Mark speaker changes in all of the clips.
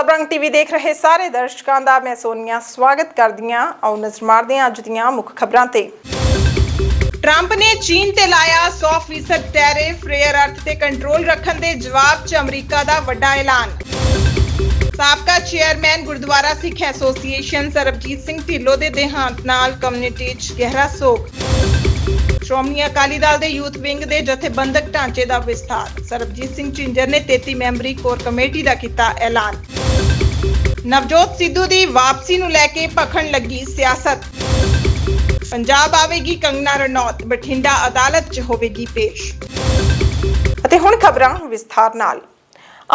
Speaker 1: ਸਬਰੰਗ TV ਦੇਖ ਰਹੇ ਸਾਰੇ ਦਰਸ਼ਕਾਂ ਦਾ ਮੈਂ ਸੋਨੀਆ ਸਵਾਗਤ ਕਰਦੀ ਹਾਂ। ਆਓ ਨਜ਼ਰ ਮਾਰਦੇ ਹਾਂ ਅੱਜ ਦੀਆਂ ਮੁੱਖ ਖਬਰਾਂ ਤੇ। ਟਰੰਪ ਨੇ ਚੀਨ ਤੇ ਲਾਇਆ 100% ਟੈਰਿਫ, ਰੇਅਰ ਅਰਥ ਤੇ ਕੰਟਰੋਲ ਰੱਖਣ ਦੇ ਜਵਾਬ 'ਚ ਅਮਰੀਕਾ ਦਾ ਵੱਡਾ ਐਲਾਨ। ਸਾਬਕਾ ਚੇਅਰਮੈਨ ਗੁਰਦੁਆਰਾ ਸਿੱਖ ਐਸੋਸੀਏਸ਼ਨ ਸਰਬਜੀਤ ਸਿੰਘ ਢਿੱਲੋਂ ਦੇ ਦੇਹਾਂਤ ਨਾਲ ਕਮਿਊਨਿਟੀ 'ਚ ਗਹਿਰਾ ਸੋਗ। ਸ਼੍ਰੋਮਣੀ ਅਕਾਲੀ ਦਲ ਦੇ ਯੂਥ ਵਿੰਗ ਦੇ ਜਥੇਬੰਦਕ ਢਾਂਚੇ ਦਾ ਵਿਸਥਾਰ। ਸਰਬਜੀਤ ਸਿੰਘ ਝਿੰਜਰ ਨੇ 33 ਮੈਂਬਰੀ ਕੋਰ ਕਮੇਟੀ ਦਾ ਕੀਤਾ ਐਲਾਨ। ਨਵਜੋਤ ਸਿੱਧੂ ਦੀ ਵਾਪਸੀ ਨੂੰ ਲੈ ਕੇ ਭਖਣ ਲੱਗੀ ਸਿਆਸਤ। ਪੰਜਾਬ ਆਵੇਗੀ ਕੰਗਨਾ ਰਣੌਤ, ਬਠਿੰਡਾ ਅਦਾਲਤ 'ਚ ਹੋਵੇਗੀ ਪੇਸ਼। ਅਤੇ ਹੁਣ ਖਬਰਾਂ ਵਿਸਥਾਰ ਨਾਲ।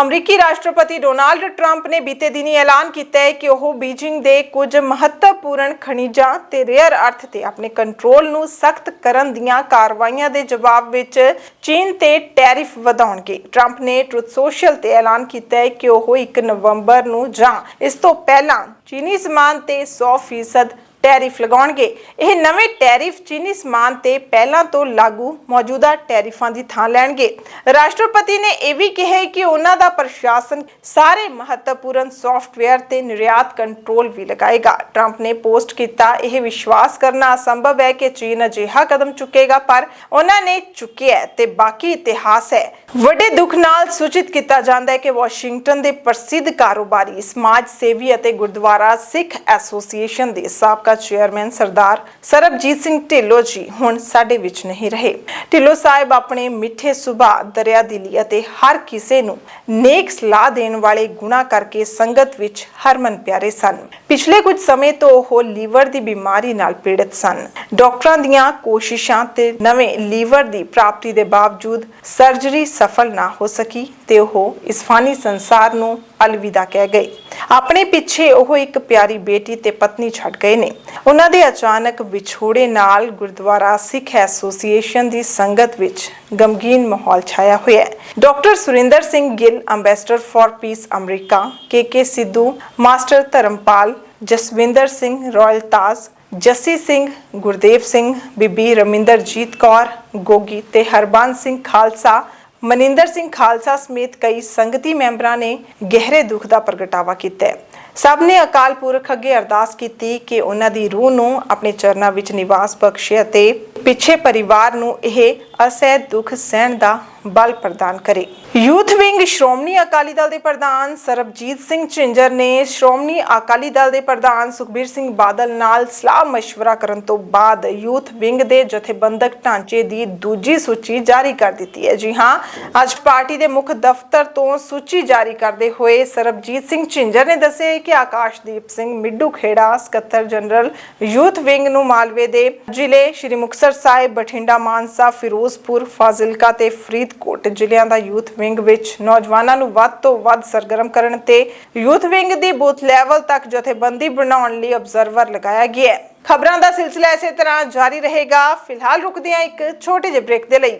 Speaker 1: ਅਮਰੀਕੀ ਰਾਸ਼ਟਰਪਤੀ ਡੋਨਾਲਡ ਟਰੰਪ ਨੇ ਬੀਤੇ ਦਿਨੀ ਐਲਾਨ ਕੀਤਾ ਹੈ ਕਿ ਉਹ ਬੀਜਿੰਗ ਦੇ ਕੁਝ ਮਹੱਤਵਪੂਰਨ ਖਣਿਜਾਂ ਤੇ ਰੇਅਰ ਅਰਥ ਤੇ ਆਪਣੇ ਕੰਟਰੋਲ ਨੂੰ ਸਖਤ ਕਰਨ ਦੀਆਂ ਕਾਰਵਾਈਆਂ ਦੇ ਜਵਾਬ ਵਿੱਚ ਚੀਨ ਤੇ ਟੈਰਿਫ ਵਧਾਉਣਗੇ। ਟਰੰਪ ਨੇ ਟਰੁਥ ਸੋਸ਼ਲ ਤੇ ਐਲਾਨ ਕੀਤਾ ਹੈ ਕਿ ਉਹ 1 ਨਵੰਬਰ ਨੂੰ ਜਾਂ ਇਸ ਤੋਂ ਪਹਿਲਾਂ ਚੀਨੀ ਸਮਾਨ ਤੇ 100% ਟੈਰਿਫ ਲਗਾਉਣਗੇ। ਇਹ ਨਵੇਂ ਟੈਰਿਫ ਚੀਨੀ ਸਮਾਨ ਤੇ ਪਹਿਲਾਂ ਤੋਂ ਲਾਗੂ ਮੌਜੂਦਾ ਟੈਰਿਫਾਂ ਦੀ ਥਾਂ ਲੈਣਗੇ। ਰਾਸ਼ਟਰਪਤੀ ਨੇ ਇਹ ਵੀ ਕਿਹਾ ਕਿ ਉਹਨਾਂ ਦਾ ਪ੍ਰਸ਼ਾਸਨ ਸਾਰੇ ਮਹੱਤਵਪੂਰਨ ਸੌਫਟਵੇਅਰ ਤੇ ਨਿਰਯਾਤ ਕੰਟਰੋਲ ਵੀ ਲਗਾਏਗਾ। ਟਰੰਪ ਨੇ ਪੋਸਟ ਕੀਤਾ, ਇਹ ਵਿਸ਼ਵਾਸ ਕਰਨਾ ਅਸੰਭਵ ਹੈ ਕਿ ਚੀਨ ਅਜਿਹਾ ਕਦਮ ਚੁੱਕੇਗਾ, ਪਰ ਉਹਨਾਂ ਨੇ ਚੁੱਕਿਆ ਤੇ ਬਾਕੀ ਇਤਿਹਾਸ ਹੈ। ਵੱਡੇ ਦੁੱਖ ਨਾਲ ਸੂਚਿਤ ਕੀਤਾ ਜਾਂਦਾ ਹੈ ਕਿ ਵਾਸ਼ਿੰਗਟਨ ਦੇ ਪ੍ਰਸਿੱਧ ਕਾਰੋਬਾਰੀ ਸਮਾਜ ਸੇਵੀ ਅਤੇ ਗੁਰਦੁਆਰਾ ਸਿੱਖ ਐਸੋਸੀਏਸ਼ਨ ਦੇ ਸਾਬਕਾ ਚੇਅਰਮੈਨ ਸਰਦਾਰ ਸਰਬਜੀਤ ਸਿੰਘ ਢਿੱਲੋਂ ਜੀ ਹੁਣ ਸਾਡੇ ਵਿੱਚ ਨਹੀਂ ਰਹੇ। ਢਿੱਲੋਂ ਸਾਹਿਬ ਆਪਣੇ ਮਿੱਠੇ ਸੁਭਾਅ, ਦਰਿਆ ਅਤੇ ਹਰ ਕਿਸੇ ਨੂੰ ਨੇਕ ਸਲਾਹ ਦੇਣ ਵਾਲੇ ਗੁਣਾ ਕਰਕੇ ਸੰਗਤ ਵਿੱਚ ਹਰਮਨ ਪਿਆਰੇ ਸਨ। ਪਿਛਲੇ ਕੁਝ ਸਮੇਂ ਤੋਂ ਉਹ ਲੀਵਰ ਦੀ ਬਿਮਾਰੀ ਨਾਲ ਪੀੜਤ ਸਨ। ਡਾਕਟਰਾਂ ਦੀਆਂ ਕੋਸ਼ਿਸ਼ਾਂ ਤੇ ਨਵੇਂ ਲੀਵਰ ਦੀ ਪ੍ਰਾਪਤੀ ਦੇ ਬਾਵਜੂਦ ਸਰਜਰੀ ਸਫਲ ਨਾ ਹੋ ਸਕੀ ਤੇ ਉਹ ਇਸ ਫਾਨੀ ਸੰਸਾਰ ਨੂੰ ਅਲਵਿਦਾ ਕਹਿ ਗਏ ਆਪਣੇ ਪਿੱਛੇ ਉਹ ਇੱਕ ਪਿਆਰੀ ਬੇਟੀ ਤੇ ਪਤਨੀ ਛੱਡ ਗਏ ਨੇ। ਉਹਨਾਂ ਦੇ ਅਚਾਨਕ ਵਿਛੋੜੇ ਨਾਲ ਗੁਰਦੁਆਰਾ ਸਿੱਖ ਐਸੋਸੀਏਸ਼ਨ ਦੀ ਸੰਗਤ ਵਿੱਚ ਗਮਗੀਨ ਮਾਹੌਲ ਛਾਇਆ ਹੋਇਆ ਹੈ। Doctor Surinder Singh Gill ambassador for peace America K K Sidhu master Dharampal Jaswinder Singh royal Taj Jassi Singh, Gurdev Singh, Bibi Raminderjit Kaur, Gogi ਤੇ ਹਰਬੰਸ ਸਿੰਘ ਖਾਲਸਾ ਮਨਿੰਦਰ ਸਿੰਘ ਖਾਲਸਾ ਸਮੇਤ ਕਈ ਸੰਗਤੀ ਮੈਂਬਰਾਂ ਨੇ ਗਹਿਰੇ ਦੁੱਖ ਦਾ ਪ੍ਰਗਟਾਵਾ ਕੀਤਾ ਹੈ। ਸਭ ਨੇ ਅਕਾਲ ਪੁਰਖ ਅੱਗੇ ਅਰਦਾਸ ਕੀਤੀ ਕਿ ਉਹਨਾਂ ਦੀ ਰੂਹ ਨੂੰ ਆਪਣੇ ਚਰਨਾਂ ਵਿੱਚ ਨਿਵਾਸ ਬਖਸ਼ੇ ਅਤੇ ਪਿੱਛੇ ਪਰਿਵਾਰ ਨੂੰ ਇਹ ਅਸਹਿ ਦੁੱਖ ਸਹਿਣ ਦਾ ਬਲ ਪ੍ਰਦਾਨ ਕਰੇ ਯੂਥ ਵਿੰਗ ਸ਼੍ਰੋਮਣੀ ਅਕਾਲੀ ਦਲ ਦੇ ਪ੍ਰਧਾਨ ਸਰਬਜੀਤ ਸਿੰਘ ਝਿੰਜਰ ਨੇ ਸ਼੍ਰੋਮਣੀ ਅਕਾਲੀ ਦਲ ਦੇ ਪ੍ਰਧਾਨ ਸੁਖਬੀਰ ਸਿੰਘ ਬਾਦਲ ਨਾਲ ਸਲਾਹ مشورہ ਕਰਨ ਤੋਂ ਬਾਅਦ ਯੂਥ ਵਿੰਗ ਦੇ ਜਥੇਬੰਦਕ ਢਾਂਚੇ ਦੀ ਦੂਜੀ ਸੂਚੀ ਜਾਰੀ ਕਰ ਦਿੱਤੀ ਹੈ ਜੀ ਹਾਂ ਅੱਜ ਪਾਰਟੀ ਦੇ ਮੁੱਖ ਦਫ਼ਤਰ ਤੋਂ ਸੂਚੀ ਜਾਰੀ ਕਰਦੇ ਹੋਏ ਸਰਬਜੀਤ ਸਿੰਘ ਝਿੰਜਰ ਨੇ ਦੱਸਿਆ ਕਿ ਆਕਾਸ਼ਦੀਪ ਸਿੰਘ ਮਿੱਡੂ ਖੇੜਾ ਸਕੱਤਰ ਜਨਰਲ ਯੂਥ ਵਿੰਗ ਨੂੰ ਮਾਲਵੇ ਦੇ ਜ਼ਿਲ੍ਹੇ ਸ਼੍ਰੀ ਮੁਕਤਸਰ ਸਾਹਿਬ, ਬਠਿੰਡਾ, ਮਾਨਸਾ, ਫਿਰੋਜ਼ਪੁਰ, ਫਾਜ਼ਿਲਕਾ ਤੇ ਫਰੀਦਕੋਟ ਜ਼ਿਲ੍ਹਿਆਂ ਦਾ ਯੂਥ ਵਿੰਗ ਵਿੱਚ ਨੌਜਵਾਨਾਂ ਨੂੰ ਵੱਧ ਤੋਂ ਵੱਧ ਸਰਗਰਮ ਕਰਨ ਤੇ ਯੂਥ ਵਿੰਗ ਦੀ ਬੂਥ ਲੈਵਲ ਤੱਕ ਜਥੇਬੰਦੀ ਬਣਾਉਣ ਲਈ ਅਬਜ਼ਰਵਰ ਲਗਾਇਆ ਗਿਆ ਹੈ। ਖਬਰਾਂ ਦਾ ਸਿਲਸਿਲਾ ਇਸੇ ਤਰ੍ਹਾਂ ਜਾਰੀ ਰਹੇਗਾ। ਫਿਲਹਾਲ ਰੁਕਦੇ ਹਾਂ ਇੱਕ ਛੋਟੇ ਜਿਹੇ ਬ੍ਰੇਕ ਦੇ ਲਈ।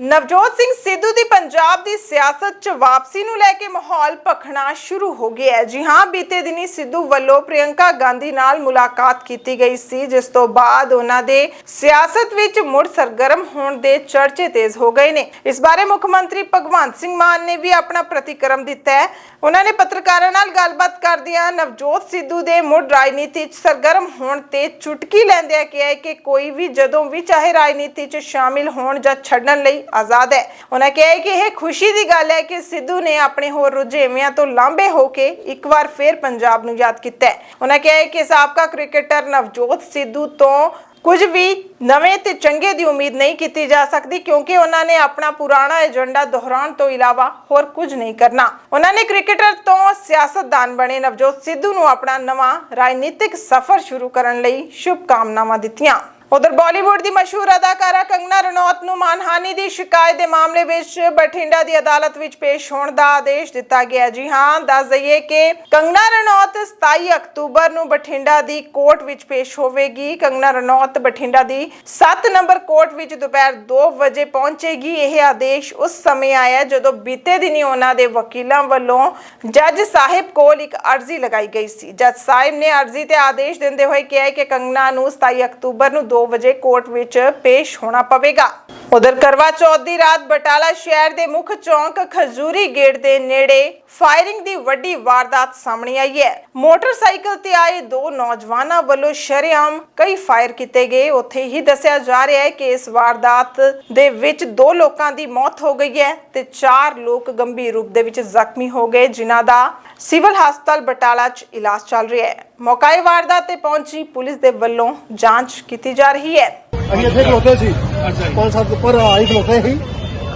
Speaker 1: ਨਵਜੋਤ ਸਿੰਘ ਸਿੱਧੂ ਦੀ ਪੰਜਾਬ ਦੀ ਸਿਆਸਤ 'ਚ ਵਾਪਸੀ ਨੂੰ ਲੈ ਕੇ ਮਾਹੌਲ ਭਖਣਾ ਸ਼ੁਰੂ ਹੋ ਗਿਆ ਹੈ। ਜੀ ਹਾਂ, ਬੀਤੇ ਦਿਨੀ ਸਿੱਧੂ ਵੱਲੋਂ ਪ੍ਰਿਯੰਕਾ ਗਾਂਧੀ ਨਾਲ ਮੁਲਾਕਾਤ ਕੀਤੀ ਗਈ ਸੀ, ਜਿਸ ਤੋਂ ਬਾਅਦ ਉਹਨਾਂ ਦੇ ਸਿਆਸਤ ਵਿੱਚ ਮੁੜ ਸਰਗਰਮ ਹੋਣ ਦੇ ਚਰਚੇ ਤੇਜ਼ ਹੋ ਗਏ ਨੇ। ਇਸ ਬਾਰੇ ਮੁੱਖ ਮੰਤਰੀ ਭਗਵੰਤ ਸਿੰਘ ਮਾਨ ਨੇ ਵੀ ਆਪਣਾ ਪ੍ਰਤੀਕਰਮ ਦਿੱਤਾ ਹੈ। ਉਹਨਾਂ ਨੇ ਪੱਤਰਕਾਰਾਂ ਨਾਲ ਗੱਲਬਾਤ ਕਰਦਿਆਂ ਨਵਜੋਤ ਸਿੱਧੂ ਦੇ ਮੁੜ ਰਾਜਨੀਤੀ 'ਚ ਸਰਗਰਮ ਹੋਣ ਤੇ ਚੁਟਕੀ ਲੈਂਦਿਆਂ ਕਿਹਾ ਕਿ ਕੋਈ ਵੀ ਜਦੋਂ ਵੀ ਚਾਹੇ ਰਾਜਨੀਤੀ 'ਚ ਸ਼ਾਮਿਲ ਹੋਣ ਜਾਂ ਛੱਡਣ ਲਈ ਆਜ਼ਾਦ ਹੈ। ਉਹਨਾਂ ਕਿਹਾ ਕਿ ਇਹ ਖੁਸ਼ੀ ਦੀ ਗੱਲ ਹੈ ਕਿ ਸਿੱਧੂ ਨੇ ਆਪਣੇ ਹੋਰ ਰੁਝੇਵਿਆਂ ਤੋਂ ਲਾਂਭੇ ਹੋ ਕੇ ਇੱਕ ਵਾਰ ਫੇਰ ਪੰਜਾਬ ਨੂੰ ਯਾਦ ਕੀਤਾ ਹੈ। ਉਹਨਾਂ ਕਿਹਾ ਕਿ ਸਾਬਕਾ ਕ੍ਰਿਕਟਰ ਨਵਜੋਤ ਸਿੱਧੂ ਤੋਂ ਕੁਝ ਵੀ ਨਵੇਂ ਤੇ ਚੰਗੇ ਦੀ ਉਮੀਦ ਨਹੀਂ ਕੀਤੀ ਜਾ ਸਕਦੀ ਕਿਉਂਕਿ ਉਹਨਾਂ ਨੇ ਆਪਣਾ ਪੁਰਾਣਾ ਏਜੰਡਾ ਦੁਹਰਾਉਣ ਤੋਂ ਇਲਾਵਾ ਹੋਰ ਕੁਝ ਨਹੀਂ ਕਰਨਾ। ਉਹਨਾਂ ਨੇ ਕ੍ਰਿਕਟਰ ਤੋਂ ਸਿਆਸਤਦਾਨ ਬਣੇ ਨਵਜੋਤ ਸਿੱਧੂ ਨੂੰ ਆਪਣਾ ਨਵਾਂ ਰਾਜਨੀਤਿਕ ਸਫ਼ਰ ਸ਼ੁਰੂ ਕਰਨ ਲਈ ਸ਼ੁਭ ਕਾਮਨਾਵਾਂ ਦਿੱਤੀਆਂ। ਉਧਰ ਬਾਲੀਵੁੱਡ ਦੀ ਮਸ਼ਹੂਰ ਅਦਾਕਾਰਾ ਕੰਗਨਾ ਰਣੌਤ ਨੂੰ ਮਾਨਹਾਨੀ ਦੀ ਸ਼ਿਕਾਇਤ ਦੇ ਮਾਮਲੇ ਵਿੱਚ ਬਠਿੰਡਾ ਦੀ ਅਦਾਲਤ ਵਿੱਚ ਪੇਸ਼ ਹੋਣ ਦਾ ਆਦੇਸ਼ ਦਿੱਤਾ ਗਿਆ ਜੀ ਹਾਂ, ਦੱਸ ਦਈਏ ਕਿ ਕੰਗਨਾ ਰਣੌਤ 27 ਅਕਤੂਬਰ ਨੂੰ ਬਠਿੰਡਾ ਦੀ ਕੋਰਟ ਵਿੱਚ ਪੇਸ਼ ਹੋਵੇਗੀ। ਕੰਗਨਾ ਰਣੌਤ ਬਠਿੰਡਾ ਦੀ 7 ਨੰਬਰ ਕੋਰਟ ਵਿੱਚ ਦੁਪਹਿਰ 2 ਵਜੇ ਪਹੁੰਚੇਗੀ। ਇਹ ਆਦੇਸ਼ ਉਸ ਸਮੇਂ ਆਇਆ ਜਦੋਂ ਬੀਤੇ ਦਿਨੀ ਉਹਨਾਂ ਦੇ ਵਕੀਲਾਂ ਵੱਲੋਂ ਜੱਜ ਸਾਹਿਬ ਕੋਲ ਇੱਕ ਅਰਜ਼ੀ ਲਗਾਈ ਗਈ ਸੀ। ਜੱਜ ਸਾਹਿਬ ਨੇ ਅਰਜ਼ੀ ਤੇ ਆਦੇਸ਼ ਦਿੰਦੇ ਹੋਏ ਕਿਹਾ ਕਿ ਕੰਗਨਾ ਨੂੰ 27 ਅਕਤੂਬਰ ਨੂੰ 2 ਵਜੇ ਕੋਰਟ ਵਿੱਚ ਪੇਸ਼ ਹੋਣਾ ਪਵੇਗਾ। ਉਧਰ ਕਰਵਾ ਚੌਥ ਦੀ ਰਾਤ ਬਟਾਲਾ ਸ਼ਹਿਰ ਦੇ ਮੁੱਖ ਚੌਂਕ ਖਜੂਰੀ ਗੇਟ ਦੇ ਨੇੜੇ ਫਾਇਰਿੰਗ ਦੀ ਵੱਡੀ ਵਾਰਦਾਤ ਸਾਹਮਣੇ ਆਈ ਹੈ। ਮੋਟਰਸਾਈਕਲ ਤੇ ਆਏ ਦੋ ਨੌਜਵਾਨਾਂ ਵੱਲੋਂ ਸ਼ਰੇਆਮ ਕਈ ਫਾਇਰ ਕੀਤੇ ਗਏ। ਉੱਥੇ ਹੀ ਦੱਸਿਆ ਜਾ ਰਿਹਾ ਹੈ ਕਿ ਇਸ ਵਾਰਦਾਤ ਦੇ ਵਿੱਚ ਦੋ ਲੋਕਾਂ ਦੀ ਮੌਤ ਹੋ ਗਈ ਹੈ ਤੇ ਚਾਰ ਲੋਕ ਗੰਭੀਰ ਰੂਪ ਦੇ ਵਿੱਚ ਜ਼ਖਮੀ ਹੋ ਗਏ, ਜਿਨ੍ਹਾਂ ਦਾ ਸਿਵਲ ਹਸਪਤਾਲ ਬਟਾਲਾ 'ਚ ਇਲਾਜ ਚੱਲ ਰਿਹਾ ਹੈ। ਮੌਕਾਏ ਵਾਰਦਾਤ ਤੇ ਪਹੁੰਚੀ ਪੁਲਿਸ ਦੇ ਵੱਲੋਂ ਜਾਂਚ ਕੀਤੀ ਜਾ ਰਹੀ ਹੈ।
Speaker 2: ਅਸੀਂ ਇੱਥੇ ਖਲੋਤੇ ਸੀ। ਪੰਜ ਸੱਤ ਉੱਪਰ ਆਈ ਖਲੋਤੇ ਸੀ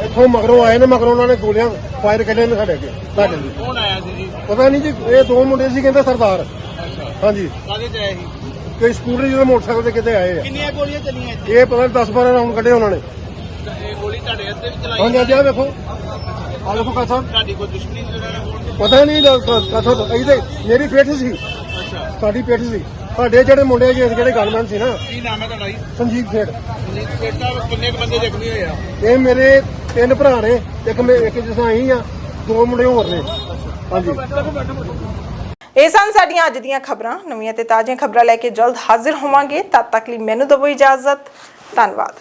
Speaker 2: ਇੱਥੋਂ ਮਗਰੋਂ ਆਏ ਨੇ ਮਗਰੋਂ ਉਹਨਾਂ ਨੇ ਗੋਲੀਆਂ ਫਾਇਰ ਕੱਢੇ ਨੇ ਸਾਡੇ ਅੱਗੇ ਸਾਡੇ ਲਈ
Speaker 3: ਕੌਣ ਆਇਆ ਸੀ ਜੀ
Speaker 2: ਪਤਾ ਨਹੀਂ ਜੀ ਇਹ ਦੋ ਮੁੰਡੇ ਸੀ ਕਹਿੰਦੇ ਸਰਦਾਰ
Speaker 3: ਅੱਛਾ
Speaker 2: ਹਾਂਜੀ
Speaker 3: ਕਾਹਦੇ ਚ ਆਇਆ ਸੀ
Speaker 2: ਕੋਈ ਸਕੂਟਰ ਜਿਹਦੇ ਮੋਟਰਸਾਈਕਲ ਤੇ ਕਿਤੇ ਆਏ ਆ
Speaker 3: ਕਿੰਨੀਆਂ ਗੋਲੀਆਂ ਚੱਲੀਆਂ ਇੱਥੇ
Speaker 2: ਇਹ ਪਤਾ ਨਹੀਂ 10 12 ਰਾਉਂਡ ਕੱਢੇ ਉਹਨਾਂ ਨੇ
Speaker 3: ਇਹ ਗੋਲੀ ਤੁਹਾਡੇ ਹੱਥੇ ਵੀ ਚਲਾਈ
Speaker 2: ਹਾਂਜੀ ਹਾਂਜੀ ਆ ਵੇਖੋ ਆ ਵੇਖੋ ਕਾ ਸਾਹਿਬ
Speaker 3: ਤੁਹਾਡੀ ਕੋਈ ਦੁਸ਼ਮਣੀ ਨਾਲ ਹੋਣ
Speaker 2: ਪਤਾ ਨਹੀਂ ਕਾ ਸਾਹਿਬ ਇਹਦੇ ਮੇਰੀ ਪੇਠ ਸੀ
Speaker 3: ਅੱਛਾ
Speaker 2: ਸਾਡੀ ਪੇਠ ਸੀ ਸਾਡੇ ਜਿਹੜੇ ਮੁੰਡੇ ਜੀ ਜਿਹੜੇ ਗਨਮੈਨ ਸੀ ਨਾ।
Speaker 3: ਕੀ ਨਾਮ ਹੈ ਤੁਹਾਡਾ ਜੀ?
Speaker 2: ਸੰਜੀਤ ਸੇਠ।
Speaker 3: ਜੀ ਬੇਟਾ ਕਿੰਨੇ ਕੁ ਬੰਦੇ ਜ਼ਖਮੀ ਹੋਏ ਆ?
Speaker 2: ਇਹ ਮੇਰੇ ਤਿੰਨ ਭਰਾ ਨੇ ਇੱਕ ਮੈਂ ਇੱਕ ਜਿਸਾਂ ਆਈ ਆ ਦੋ ਮੁੰਡੇ ਹੋਰ ਨੇ। ਹਾਂਜੀ।
Speaker 1: ਇਹ ਸਨ ਸਾਡੀਆਂ ਅੱਜ ਦੀਆਂ ਖਬਰਾਂ। ਨਵੀਆਂ ਤੇ ਤਾਜ਼ੀਆਂ ਖਬਰਾਂ ਲੈ ਕੇ ਜਲਦ ਹਾਜ਼ਰ ਹੋਵਾਂਗੇ। ਤਦ ਤੱਕ ਲਈ ਮੈਨੂੰ ਦਿਓ ਇਜਾਜ਼ਤ। ਧੰਨਵਾਦ।